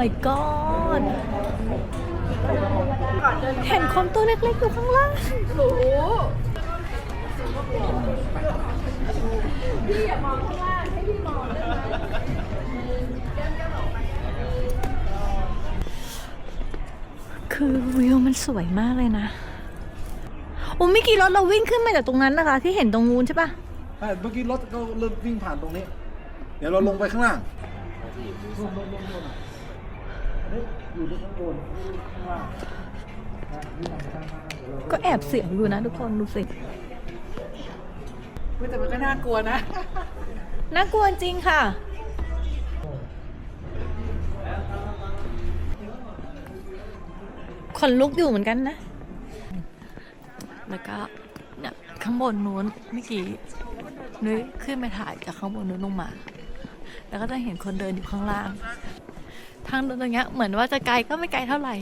my god เห็นคนตัวเล็กๆอยู่ข้างล่างโหพี่อย่ามองข้างล่างให้พี่มองด้วยนะคือวิวมันสวยมากเลยนะโอ้เมื่อกี้รถเราวิ่งขึ้นมาจากตรงนั้นนะคะ ที่เห็นตรงนู้นใช่ปะใช่เมื่อกี้รถก็เริ่มวิ่งผ่านตรงนี้ เดี๋ยวเราลงไปข้างล่าง อันนี้อยู่ข้างบนข้างล่างนะวิ่งไปข้างล่างเดี๋ยวเราก็แอบเสียงอยู่นะทุกคนดูสิแต่มันก็น่ากลัวนะ น่ากลัวจริงค่ะ ขนลุกอยู่เหมือนกันนะ แล้วก็เนี่ยข้างบนนู้นเมื่อกี้นุ้ยขึ้นไปถ่ายจากข้างบนนู้นลงมา แล้วก็จะเห็นคนเดินอยู่ข้างล่าง ทางตรงเนี้ยเหมือนว่าจะไกลก็ไม่ไกลเท่าไหร่